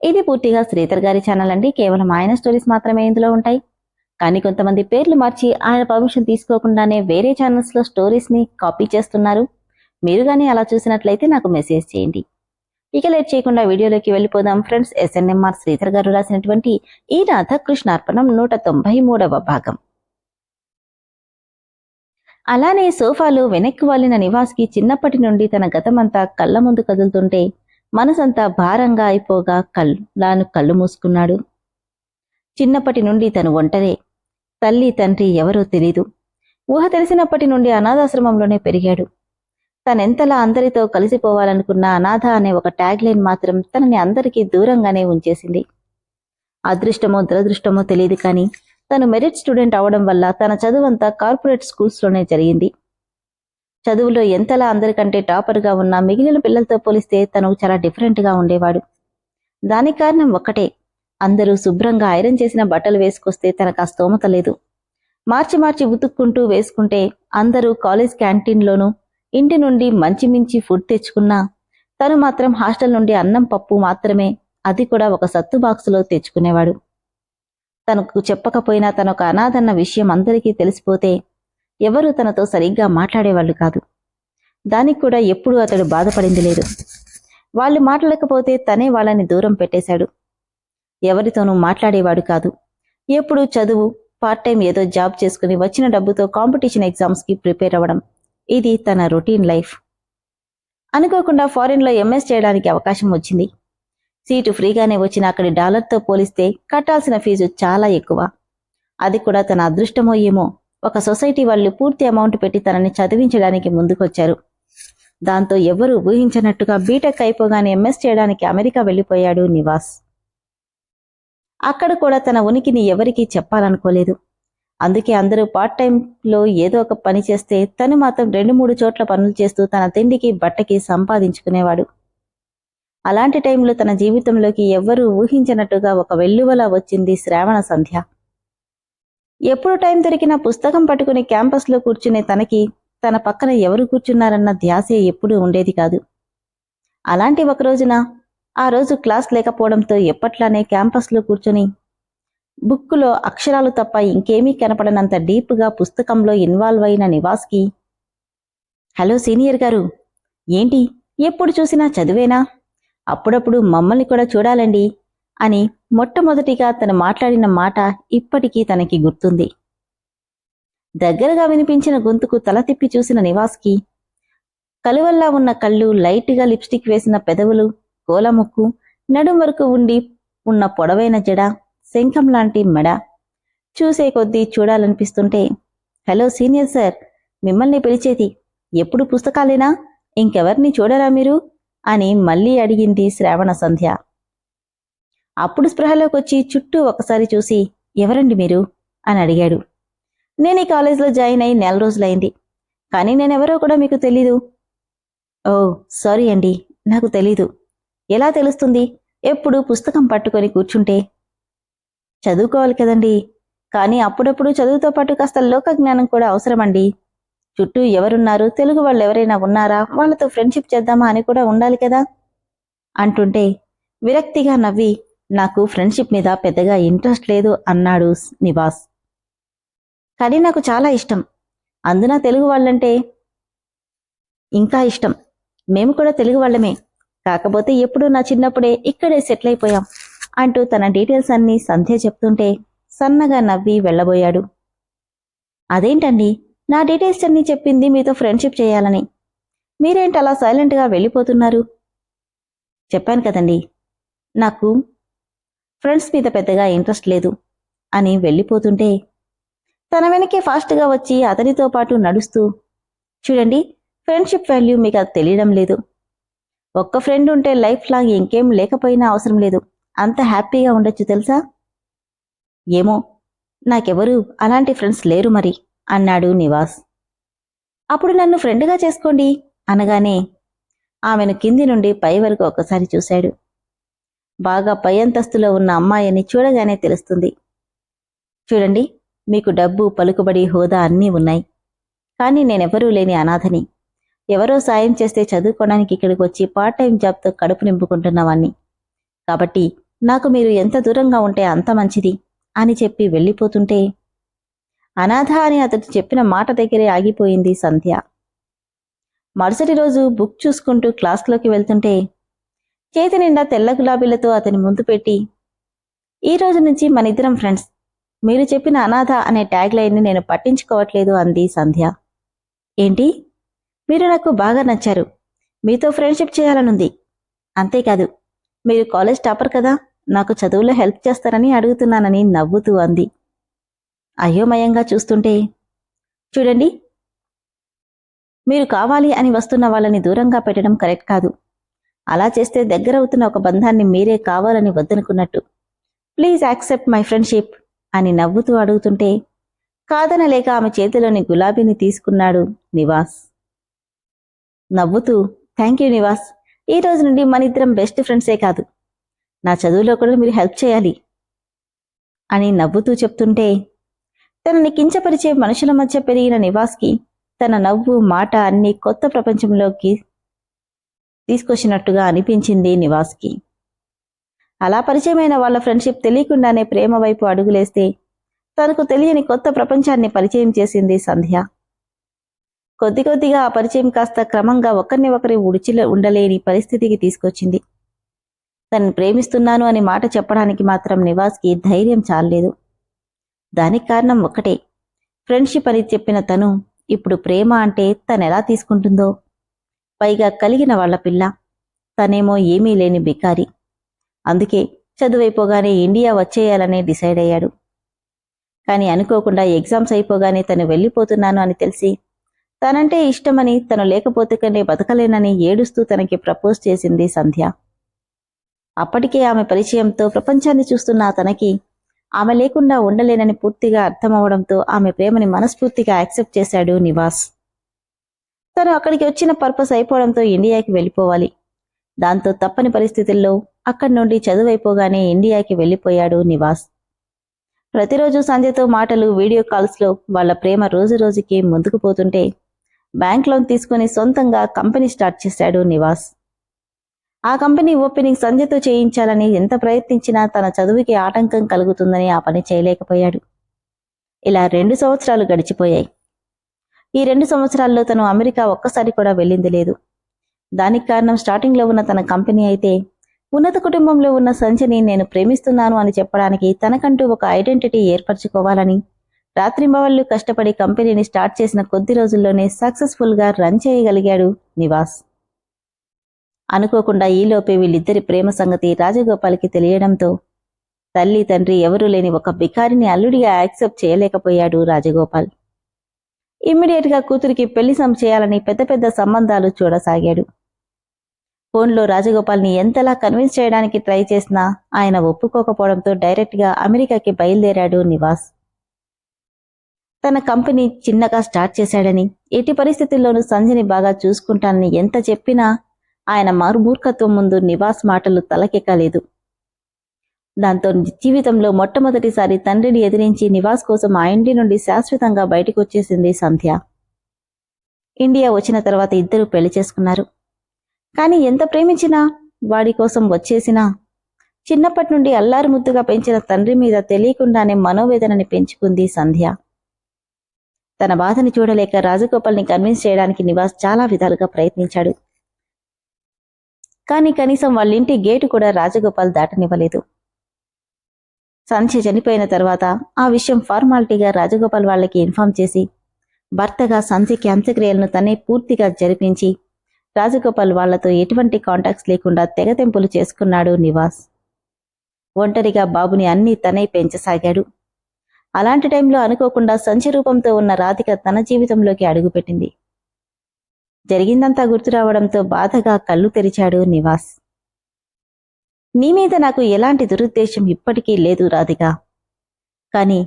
ఇది పూర్తిగా శ్రీధర్ గారి ఛానల్ అండి. కేవలం ఆయన స్టోరీస్ మాత్రమే ఇందులో ఉంటాయి. కానీ కొంతమంది పేర్లు మార్చి ఆయన పర్మిషన్ తీసుకోకుండానే వేరే ఛానల్స్లో స్టోరీస్ని కాపీ చేస్తున్నారు. మీరు కానీ అలా చూసినట్లయితే నాకు మెసేజ్ చేయండి. ఇక లేట్ చేయకుండా వీడియోలోకి వెళ్ళిపోదాం. ఫ్రెండ్స్ ఎస్ఎన్ఎంఆర్ శ్రీధర్ గారు రాసినటువంటి ఈ రాధ కృష్ణార్పణం నూట తొంభై మూడవ భాగం. అలానే సోఫాలో వెనక్కి వాలిన నివాస్కి చిన్నప్పటి నుండి తన గతమంతా కళ్ళ ముందు కదులుతుంటే మనసంతా భారంగా అయిపోగా కళ్ళు లాను కళ్ళు మూసుకున్నాడు. చిన్నప్పటి నుండి తను ఒంటరే. తల్లి తండ్రి ఎవరో తెలీదు. ఊహ తెలిసినప్పటి నుండి అనాథాశ్రమంలోనే పెరిగాడు. తనెంతలా అందరితో కలిసిపోవాలనుకున్న అనాథ అనే ఒక ట్యాగ్ లైన్ మాత్రం తనని అందరికీ దూరంగానే ఉంచేసింది. అదృష్టమో దురదృష్టమో తెలియదు కానీ తను మెరిట్ స్టూడెంట్ అవడం వల్ల తన చదువంతా కార్పొరేట్ స్కూల్స్లోనే జరిగింది. చదువులో ఎంతలా అందరికంటే టాపర్గా ఉన్న మిగిలిన పిల్లలతో పోలిస్తే తను చాలా డిఫరెంట్గా ఉండేవాడు. దానికి కారణం ఒక్కటే. అందరూ శుభ్రంగా ఐరన్ చేసిన బట్టలు వేసుకొస్తే తనకు ఆ స్తోమత లేదు. మార్చి మార్చి ఉతుక్కుంటూ వేసుకుంటే అందరూ కాలేజ్ క్యాంటీన్లోనూ ఇంటి నుండి మంచి మించి ఫుడ్ తెచ్చుకున్నా తను మాత్రం హాస్టల్ నుండి అన్నం పప్పు మాత్రమే అది కూడా ఒక సత్తు బాక్సులో తెచ్చుకునేవాడు. తనకు చెప్పకపోయినా తనొక అనాథన్న విషయం అందరికీ తెలిసిపోతే ఎవరూ తనతో సరిగ్గా మాట్లాడేవాళ్ళు కాదు. దానికి కూడా ఎప్పుడూ అతడు బాధపడింది లేదు. వాళ్ళు మాట్లాడకపోతే తనే వాళ్ళని దూరం పెట్టేశాడు. ఎవరితోనూ మాట్లాడేవాడు కాదు. ఎప్పుడు చదువు పార్ట్ టైం ఏదో జాబ్ చేసుకుని వచ్చిన డబ్బుతో కాంపిటీషన్ ఎగ్జామ్స్కి ప్రిపేర్ అవ్వడం. ఇది తన రొటీన్ లైఫ్ అనుకోకుండా ఫారిన్లో ఎంఎస్ చేయడానికి అవకాశం వచ్చింది. సీటు ఫ్రీగానే వచ్చిన అక్కడి డాలర్తో పోలిస్తే కట్టాల్సిన ఫీజు చాలా ఎక్కువ. అది కూడా తన అదృష్టమో ఏమో ఒక సొసైటీ వాళ్ళు పూర్తి అమౌంట్ పెట్టి తనని చదివించడానికి ముందుకొచ్చారు. దాంతో ఎవ్వరూ ఊహించనట్టుగా బీటెక్ అయిపోగానే ఎంఎస్ చేయడానికి అమెరికా వెళ్ళిపోయాడు నివాస్. అక్కడ కూడా తన ఉనికిని ఎవరికీ చెప్పాలనుకోలేదు. అందుకే అందరూ పార్ట్ టైంలో ఏదో ఒక పని చేస్తే తను మాత్రం రెండు మూడు చోట్ల పనులు చేస్తూ తన తిండికి బట్టకి సంపాదించుకునేవాడు. అలాంటి టైంలో తన జీవితంలోకి ఎవ్వరూ ఊహించినట్టుగా ఒక వెల్లువలా వచ్చింది శ్రావణ సంధ్య. ఎప్పుడు టైం దొరికినా పుస్తకం పట్టుకుని క్యాంపస్లో కూర్చునే తనకి తన పక్కన ఎవరు కూర్చున్నారన్న ధ్యాసే ఎప్పుడూ ఉండేది కాదు. అలాంటి ఒక రోజున ఆ రోజు క్లాస్ లేకపోవడంతో ఎప్పట్లానే క్యాంపస్లో కూర్చుని బుక్కులో అక్షరాలు తప్ప ఇంకేమీ కనపడనంత డీప్గా పుస్తకంలో ఇన్వాల్వ్ అయిన నివాస్కి హలో సీనియర్ గారు ఏంటి? ఎప్పుడు చూసినా చదివేనా? అప్పుడప్పుడు మమ్మల్ని కూడా చూడాలండి. అని మొట్టమొదటిగా తను మాట్లాడిన మాట ఇప్పటికీ తనకి గుర్తుంది. దగ్గరగా వినిపించిన గొంతుకు తల తిప్పి చూసిన నివాస్కి కలువల్లా ఉన్న కళ్ళు లైట్గా లిప్స్టిక్ వేసిన పెదవులు గోలముక్కు నడుం వరకు ఉండి ఉన్న పొడవైన జడ శంఖం లాంటి మెడ చూసే కొద్దీ చూడాలనిపిస్తుంటే హలో సీనియర్ సార్ మిమ్మల్ని పిలిచేది ఎప్పుడు పుస్తకాలేనా? ఇంకెవర్ని చూడరా మీరు? అని మళ్ళీ అడిగింది శ్రావణ సంధ్య. అప్పుడు స్పృహలోకి వచ్చి చుట్టూ ఒకసారి చూసి ఎవరండి మీరు? అని అడిగాడు. నేను ఈ కాలేజీలో జాయిన్ అయి నెల రోజులైంది. కానీ నేనెవరో కూడా మీకు తెలీదు. ఓ సారీ అండి. నాకు తెలీదు. ఎలా తెలుస్తుంది? ఎప్పుడు పుస్తకం పట్టుకొని కూర్చుంటే? చదువుకోవాలి కదండి. కానీ అప్పుడప్పుడు చదువుతో పాటు కాస్త లోక జ్ఞానం కూడా అవసరమండి. చుట్టూ ఎవరున్నారు? తెలుగు వాళ్ళు ఎవరైనా ఉన్నారా? వాళ్ళతో ఫ్రెండ్షిప్ చేద్దామా అని కూడా ఉండాలి కదా? అంటుంటే విరక్తిగా నవ్వి నాకు ఫ్రెండ్షిప్ మీద పెద్దగా ఇంట్రెస్ట్ లేదు అన్నాడు నివాస్. కానీ నాకు చాలా ఇష్టం. అందున తెలుగు వాళ్ళంటే ఇంకా ఇష్టం. మేము కూడా తెలుగు వాళ్ళమే. కాకపోతే ఎప్పుడూ నా చిన్నప్పుడే ఇక్కడే సెటిల్ అయిపోయాం అంటూ తన డీటెయిల్స్ అన్నీ సంధ్య చెప్తుంటే సన్నగా నవ్వి వెళ్ళబోయాడు. అదేంటండి? నా డీటెయిల్స్ అన్నీ చెప్పింది మీతో ఫ్రెండ్షిప్ చేయాలని. మీరేంటి అలా సైలెంట్గా వెళ్ళిపోతున్నారు? చెప్పాను కదండి. నాకు ఫ్రెండ్స్ మీద పెద్దగా ఇంట్రెస్ట్ లేదు అని వెళ్ళిపోతుంటే తన వెనకే ఫాస్ట్గా వచ్చి అతనితో పాటు నడుస్తూ చూడండి ఫ్రెండ్షిప్ వాల్యూ మీకు అది తెలియడం లేదు. ఒక్క ఫ్రెండ్ ఉంటే లైఫ్ లాంగ్ ఇంకేం లేకపోయినా అవసరం లేదు. అంత హ్యాపీగా ఉండొచ్చు తెలుసా? ఏమో నాకెవరు అలాంటి ఫ్రెండ్స్ లేరు మరి అన్నాడు నివాస్. అప్పుడు నన్ను ఫ్రెండ్గా చేసుకోండి అనగానే ఆమెను కింది నుండి పై వరకు ఒకసారి చూశాడు. బాగా పై అంతస్తులో ఉన్న అమ్మాయిని చూడగానే తెలుస్తుంది. చూడండి మీకు డబ్బు పలుకుబడి హోదా అన్నీ ఉన్నాయి. కానీ నేనెవరూ లేని అనాథని. ఎవరో సాయం చేస్తే చదువుకోవడానికి ఇక్కడికి వచ్చి పార్ట్ టైం జాబ్తో కడుపు నింపుకుంటున్నవాణ్ణి కాబట్టి నాకు మీరు ఎంత దూరంగా ఉంటే అంత మంచిది అని చెప్పి వెళ్ళిపోతుంటే అనాథ అని అతడు చెప్పిన మాట దగ్గరే ఆగిపోయింది సంధ్య. మరుసటి రోజు బుక్ చూసుకుంటూ క్లాస్లోకి వెళ్తుంటే చేతి నిండా తెల్ల గులాబీలతో అతని ముందు పెట్టి ఈ రోజు నుంచి మనిద్దరం ఫ్రెండ్స్ మీరు చెప్పిన అనాథ అనే ట్యాగ్ లైన్ని నేను పట్టించుకోవట్లేదు అంది సంధ్య. ఏంటి? మీరు నాకు బాగా నచ్చారు. మీతో ఫ్రెండ్షిప్ చేయాలనుంది. అంతేకాదు మీరు కాలేజ్ టాపర్ కదా. నాకు చదువులో హెల్ప్ చేస్తారని అడుగుతున్నానని నవ్వుతూ అంది. అయోమయంగా చూస్తుంటే చూడండి మీరు కావాలి అని వస్తున్న వాళ్ళని దూరంగా పెట్టడం కరెక్ట్ కాదు. అలా చేస్తే దగ్గరవుతున్న ఒక బంధాన్ని మీరే కావాలని వద్దనుకున్నట్టు. ప్లీజ్ యాక్సెప్ట్ మై ఫ్రెండ్షిప్ అని నవ్వుతూ అడుగుతుంటే కాదనలేక ఆమె చేతిలోని గులాబీని తీసుకున్నాడు నివాస్. నవ్వుతూ థ్యాంక్ యూ నివాస్. ఈ రోజు నుండి మన ఇద్దరం బెస్ట్ ఫ్రెండ్సే కాదు. నా చదువులో కూడా మీరు హెల్ప్ చేయాలి అని నవ్వుతూ చెప్తుంటే తనని కించపరిచే మనుషుల మధ్య పెరిగిన నివాస్కి తన నవ్వు మాట అన్ని కొత్త ప్రపంచంలోకి తీసుకొచ్చినట్టుగా అనిపించింది నివాస్కి. అలా పరిచయమైన వాళ్ళ ఫ్రెండ్షిప్ తెలియకుండానే ప్రేమ వైపు అడుగులేస్తే తనకు తెలియని కొత్త ప్రపంచాన్ని పరిచయం చేసింది సంధ్య. కొద్ది కొద్దిగా ఆ పరిచయం కాస్త క్రమంగా ఒకరిని ఒకరి ఉడిచిలో ఉండలేని పరిస్థితికి తీసుకొచ్చింది. తనని ప్రేమిస్తున్నాను అని మాట చెప్పడానికి మాత్రం నివాస్కి ధైర్యం చాలలేదు. దానికి కారణం ఒక్కటే. ఫ్రెండ్షిప్ అని చెప్పిన తను ఇప్పుడు ప్రేమ అంటే తనెలా తీసుకుంటుందో? పైగా కలిగిన వాళ్ళ పిల్ల. తనేమో ఏమీ లేని బికారి. అందుకే చదువైపోగానే ఇండియా వచ్చేయాలనే డిసైడ్ అయ్యాడు. కానీ అనుకోకుండా ఎగ్జామ్స్ అయిపోగానే తను వెళ్ళిపోతున్నాను అని తెలిసి తనంటే ఇష్టమని తను లేకపోతే కంటే బతకలేనని ఏడుస్తూ తనకి ప్రపోజ్ చేసింది సంధ్య. అప్పటికే ఆమె పరిచయంతో ప్రపంచాన్ని చూస్తున్న తనకి ఆమె లేకుండా ఉండలేనని పూర్తిగా అర్థమవడంతో ఆమె ప్రేమని మనస్ఫూర్తిగా యాక్సెప్ట్ చేశాడు నివాస్. తను అక్కడికి వచ్చిన పర్పస్ అయిపోవడంతో ఇండియాకి వెళ్ళిపోవాలి. దాంతో తప్పని పరిస్థితుల్లో అక్కడి నుండి చదువైపోగానే ఇండియాకి వెళ్ళిపోయాడు నివాస్. ప్రతిరోజు సంధ్యతో మాటలు వీడియో కాల్స్లో వాళ్ళ ప్రేమ రోజు రోజుకి ముందుకు పోతుంటే బ్యాంక్ లోన్ తీసుకుని సొంతంగా కంపెనీ స్టార్ట్ చేశాడు నివాస్. ఆ కంపెనీ ఓపెనింగ్ సంధ్యతో చేయించాలని ఎంత ప్రయత్నించినా తన చదువుకి ఆటంకం కలుగుతుందని ఆ పని చేయలేకపోయాడు. ఇలా రెండు సంవత్సరాలు గడిచిపోయాయి. ఈ రెండు సంవత్సరాల్లో తను అమెరికా ఒక్కసారి కూడా వెళ్ళింది లేదు. దానికి కారణం స్టార్టింగ్లో ఉన్న తన కంపెనీ అయితే ఉన్నత కుటుంబంలో ఉన్న సంచిని నేను ప్రేమిస్తున్నాను అని చెప్పడానికి తనకంటూ ఒక ఐడెంటిటీ ఏర్పరచుకోవాలని రాత్రింబవళ్ళు కష్టపడి కంపెనీని స్టార్ట్ చేసిన కొద్ది రోజుల్లోనే సక్సెస్ఫుల్గా రన్ చేయగలిగాడు నివాస్. అనుకోకుండా ఈలోపే వీళ్ళిద్దరి ప్రేమ సంగతి రాజగోపాల్కి తెలియడంతో తల్లి తండ్రి ఎవరూ లేని ఒక బికారిని అల్లుడిగా యాక్సెప్ట్ చేయలేకపోయాడు రాజగోపాల్. గా కూతురికి పెళ్ళి సం చేయాలని పెద్ద పెద్ద సంబంధాలు చూడసాగాడు. ఫోన్లో రాజగోపాల్ని ఎంతలా కన్విన్స్ చేయడానికి ట్రై చేసినా ఆయన ఒప్పుకోకపోవడంతో డైరెక్ట్గా అమెరికాకి బయలుదేరాడు నివాస్. తన కంపెనీ చిన్నగా స్టార్ట్ చేశాడని ఎట్టి పరిస్థితుల్లోనూ సంజని బాగా చూసుకుంటానని ఎంత చెప్పినా ఆయన మారుమూర్ఖత్వం ముందు నివాస్ మాటలు తలకెక్కలేదు. దాంతో జీవితంలో మొట్టమొదటిసారి తండ్రిని ఎదిరించి నివాస్ కోసం ఆ ఇంటి నుండి శాశ్వతంగా బయటకు వచ్చేసింది సంధ్య. ఇండియా వచ్చిన తర్వాత ఇద్దరు పెళ్ళి చేసుకున్నారు. కానీ ఎంత ప్రేమించినా వాడి కోసం వచ్చేసినా చిన్నప్పటి నుండి అల్లారు ముద్దుగా పెంచిన తండ్రి మీద తెలియకుండానే మనోవేదనని పెంచుకుంది సంధ్య. తన బాధని చూడలేక రాజగోపాల్ని కన్విన్స్ చేయడానికి నివాస్ చాలా విధాలుగా ప్రయత్నించాడు. కానీ కనీసం వాళ్ళింటి గేటు కూడా రాజగోపాల్ దాటనివ్వలేదు. సంధ్య చనిపోయిన తర్వాత ఆ విషయం ఫార్మాలిటీగా రాజగోపాల్ వాళ్ళకి ఇన్ఫార్మ్ చేసి భర్తగా సంధ్యకి అంత్యక్రియలను తనే పూర్తిగా జరిపించి రాజగోపాల్ వాళ్ళతో ఎటువంటి కాంటాక్ట్స్ లేకుండా తెగతెంపులు చేసుకున్నాడు నివాస్. ఒంటరిగా బాబుని అన్నీ తనే పెంచసాగాడు. అలాంటి టైంలో అనుకోకుండా సంచి రూపంతో ఉన్న రాధిక తన జీవితంలోకి అడుగుపెట్టింది. జరిగిందంతా గుర్తు రావడంతో బాధగా కళ్ళు తెరిచాడు నివాస్. నీ మీద నాకు ఎలాంటి దురుద్దేశం ఇప్పటికీ లేదు రాధిక. కానీ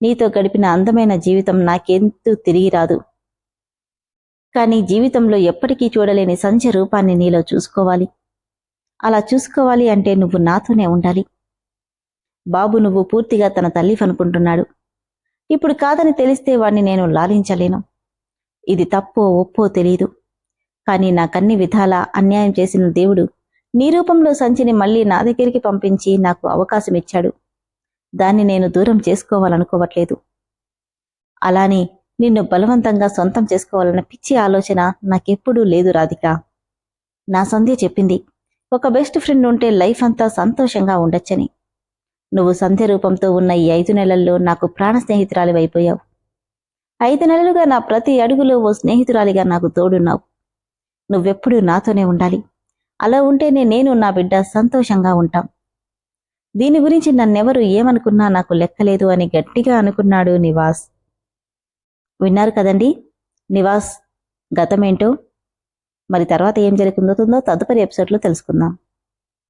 నీతో గడిపిన అందమైన జీవితం నాకెంతూ తిరిగి రాదు? కానీ జీవితంలో ఎప్పటికీ చూడలేని సంధ్య రూపాన్ని నీలో చూసుకోవాలి. అలా చూసుకోవాలి అంటే నువ్వు నాతోనే ఉండాలి. బాబు నువ్వు పూర్తిగా తన తల్లి అనుకుంటున్నాడు ఇప్పుడు కాదని తెలిస్తే వాణ్ణి నేను లాలించలేను. ఇది తప్పో ఒప్పో తెలియదు కానీ నాకన్ని విధాలా అన్యాయం చేసిన దేవుడు నీ రూపంలో సంచిని మళ్ళీ నా దగ్గరికి పంపించి నాకు అవకాశం ఇచ్చాడు దాన్ని నేను దూరం చేసుకోవాలనుకోవట్లేదు. అలానే నిన్ను బలవంతంగా సొంతం చేసుకోవాలన్న పిచ్చి ఆలోచన నాకెప్పుడూ లేదు రాధిక. నా సంధ్య చెప్పింది ఒక బెస్ట్ ఫ్రెండ్ ఉంటే లైఫ్ అంతా సంతోషంగా ఉండొచ్చని. నువ్వు సంధ్య రూపంతో ఉన్న ఈ ఐదు నెలల్లో నాకు ప్రాణ స్నేహితురాలి అయిపోయావు. ఐదు నెలలుగా నా ప్రతి అడుగులో ఓ స్నేహితురాలిగా నాకు తోడున్నావు. నువ్వెప్పుడూ నాతోనే ఉండాలి. అలా ఉంటేనే నేను నా బిడ్డ సంతోషంగా ఉంటాం. దీని గురించి నన్నెవరు ఏమనుకున్నా నాకు లెక్కలేదు అని గట్టిగా అనుకున్నాడు నివాస్. విన్నారు కదండి? నివాస్ గతమేంటో? మరి తర్వాత ఏం జరుగుతుందో తదుపరి ఎపిసోడ్లో తెలుసుకుందాం.